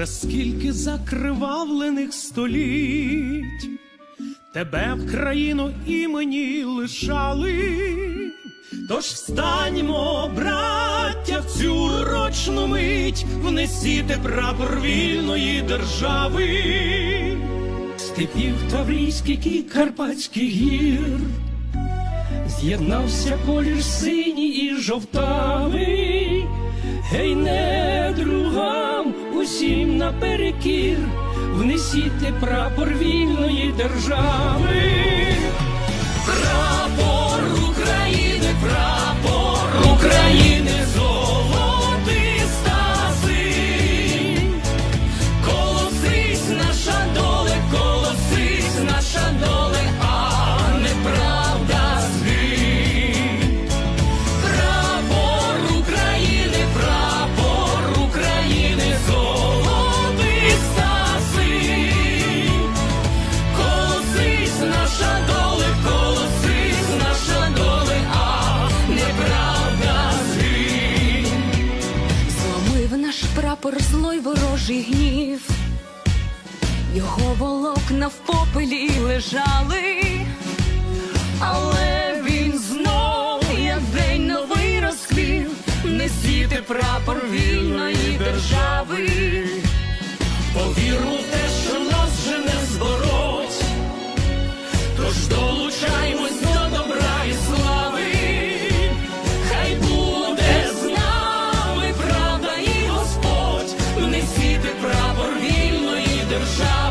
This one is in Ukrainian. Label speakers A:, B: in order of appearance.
A: Вже скільки закривавлених століть, тебе в країну імені лишали, тож встаньмо, браття, в цю урочну мить, внесіте прапор вільної держави, степів Таврійських і Карпатських гір. З'єднався колір синій і жовтавий, гей, не усім наперекір, внесіте прапор вільної держави. Прапор
B: злой ворожий гнів, його волокна в попелі лежали, але він знов, як день новий розквів, несіте прапор вільної держави.
A: Повіру в те, що нас вже не збороть, тож долучаймось shout.